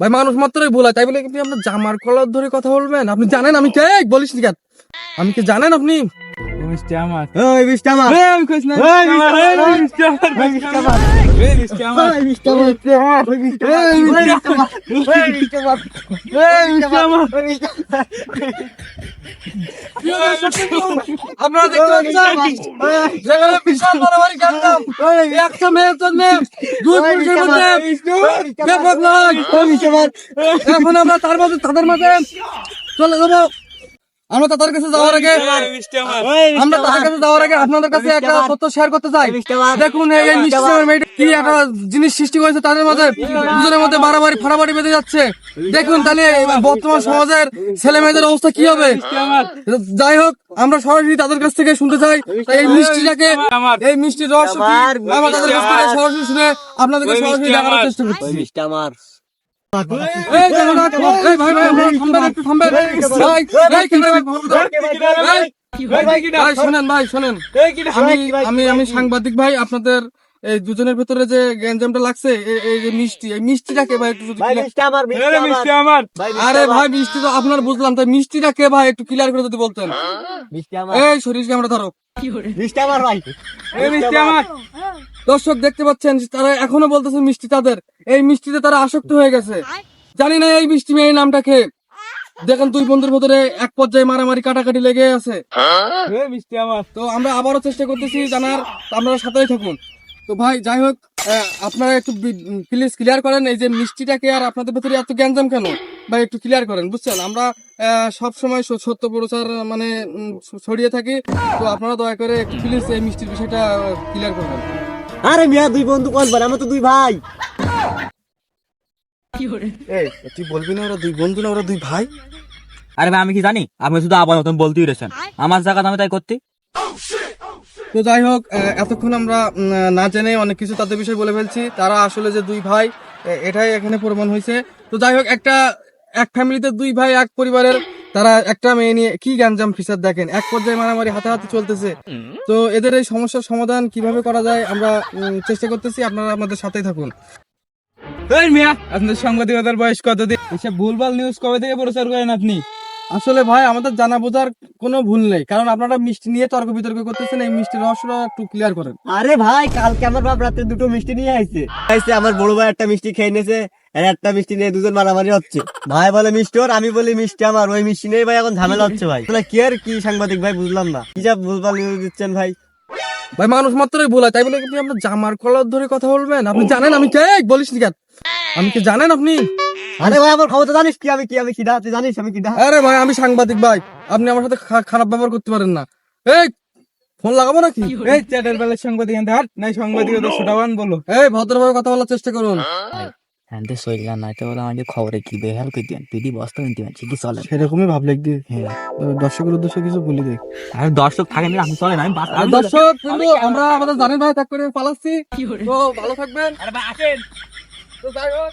ভাই, মানুষ মাত্রই ভুল হয়, তাই বলে আপনি আপনার জামার কলার ধরে কথা বলবেন? আপনি জানেন আমি কে? বলিস কেন? আমি কি জানেন আপনি? মিষ্টি আমার ওই মিষ্টি আমার এই আমি কইছ না এই মিষ্টি আমার এই মিষ্টি আমার এই মিষ্টি আমার ওই মিষ্টি আমার ওই মিষ্টি আমার ওই মিষ্টি আমার ওই মিষ্টি আমার ওই মিষ্টি আমার ওই মিষ্টি আপনারা দেখতে পাচ্ছেন যেখানে বিশাল মারামারি কাটলাম একটা মেয়ের জন্য দুই পুরুষের মধ্যে ব্যাপক লড়াই এখন আমরা তার মাঝে তাদের মাঝে চলে যাব আমরা তাদের কাছে যাওয়ার আগে আমরা তাদের কাছে যাওয়ার আগে আপনাদের কাছে একটা তথ্য শেয়ার করতে চাই দেখুন এই মিষ্টি কি একটা জিনিস সৃষ্টি করেছে তাদের মধ্যে দুজনের মধ্যে মারামারি ফাড়ামারি বেঁধে যাচ্ছে দেখুন তাহলে বর্তমান সমাজের ছেলে মেয়েদের অবস্থা কি হবে যাই হোক আমরা সরাসরি তাদের কাছ থেকে শুনতে চাই এই মিষ্টিটাকে এই মিষ্টির রস? আমরা তাদের কাছ থেকে সরাসরি শুনে আপনাদেরকে সরাসরি দেখানোর চেষ্টা করছি আমি আমি আমি সাংবাদিক ভাই আপনাদের এই দুজনের ভেতরে যে গ্যাঞ্জামটা লাগছে এই যে মিষ্টি এই মিষ্টিটাকে ভাই একটু যদি মিষ্টি আমার। মিষ্টি এই আমার মিষ্টি আমার। আরে ভাই মিষ্টি তো আপনার বুঝলাম তাই মিষ্টিটা কে ভাই একটু ক্লিয়ার করে যদি বলতেন এই শরীর ক্যামেরা ধরো মিষ্টি আমার। ভাই এই মিষ্টি আমার। দর্শক দেখতে পাচ্ছেন তারা এখনও বলতেছে মিষ্টি তাদের। এই মিষ্টিতে তারা আসক্ত হয়ে গেছে। জানি না এই মিষ্টি মেয়ের নামটা কে। দেখেন দুই বন্ধুর ভেতরে এক পর্যায়ে মারামারি কাটাকাটি লেগে আছে। মিষ্টি আমার। তো আমরা আবারও চেষ্টা করতেছি জানার। আপনারা সাথেই থাকুন। তো ভাই যাই হোক আপনারা একটু প্লিজ ক্লিয়ার করেন এই যে মিষ্টিটাকে আর আপনাদের ভেতরে এত গ্যাঞ্জাম কেন? ভাই একটু ক্লিয়ার করেন বুঝছেন? আমরা সব সময় সত্য প্রচার মানে ছড়িয়ে থাকি। তো আপনারা দয়া করে একটু প্লিজ এই মিষ্টির বিষয়টা ক্লিয়ার করবেন আরে মিয়া দুই বন্ধু কোন বার আমরা তো দুই ভাই। এই তুই বলবি না ওরা দুই বন্ধু না ওরা দুই ভাই? আরে ভাই আমি কি জানি? আপনি শুধু আবার মতন বলতেই রয়েছেন। আমার জায়গা আমি তাই করতে তো যাই হোক এতক্ষণ আমরা না জেনে অনেক কিছু তাদের বিষয়ে বলে ফেলছি। তারা আসলে যে দুই ভাই এটাই এখানে প্রমাণ হয়েছে। তো যাই হোক একটা এক ফ্যামিলিতে দুই ভাই এক পরিবারের তারা একটা মেয়ে নিয়ে কি গ্যাঞ্জাম ফিসার দেখেন? এক পর্যায়ে মারামারি হাতাহাতি চলতেছে। তো এদের এই সমস্যার সমাধান কীভাবে করা যায় আমরা চেষ্টা করতেছি। আপনারা আমাদের সাথেই থাকুন। এই মিয়া আপনাদের সাংবাদিকতার বয়স কত দিন এসব ভুলভাল নিউজ কবে থেকে প্রচার করেন আপনি? আসলে ভাই আমাদের জানা বোঝার কোনো ভুল নেই। কারণ আপনারা মিষ্টি নিয়ে তর্ক বিতর্ক করতেছেন এই মিষ্টির রহস্যটা একটু ক্লিয়ার করেন। আরে ভাই কালকে আমার বাপ রাতে দুটো মিষ্টি নিয়ে আইছে। আইছে আমার বড় ভাই একটা মিষ্টি খেয়ে নিয়েছে। আর একটা মিষ্টি নিয়ে দুজন মারামারি হচ্ছে। ভাই বলে মিষ্টি ওর আমি বলি মিষ্টি আমার। ওই মিষ্টি নেই ভাই এখন ঝামেলা হচ্ছে ভাই। তাহলে কি আর কি সাংবাদিক ভাই বুঝলাম না। কি যা ভুলভাল নিউজ দিচ্ছেন ভাই। ভাই মানুষ মাত্রই ভুল হয়। তাই বলে আপনি আপনার জামার কলার ধরে কথা বলবেন? আপনি জানেন আমি কে? বলিস নি কেন? আমি কি জানেন আপনি? আরে ভাই আমার খবর তো জানিস কি? আমি কি? আমি তুই জানিস আমি কি আরে ভাই আমি সাংবাদিক ভাই। আপনি আমার সাথে খারাপ ব্যবহার করতে পারেন না। এই ফোন লাগাবো নাকি? এই চ্যাটের বেলার সাংবাদিক নাই সাংবাদিকতা ছোটাবান বলো। এই ভদ্রভাবে কথা বলার চেষ্টা করুন। হ্যান্ডে সইলা না তো বলে আমাকে খবরে কি? বেহাল করে দেন পিডি বস্তা কিনতে পারছি কি চলে। সেরকমই ভাব হ্যাঁ। দর্শকের উদ্দেশ্যে কিছু বলি দেখ। আর দর্শক থাকেন আমি চলে না আমি আর দর্শক কিন্তু আমরা আমাদের জানেন ভাই তাক করে পালাচ্ছি। তো ভালো থাকবেন। আরে ভাই আসেন। তো যাই হোক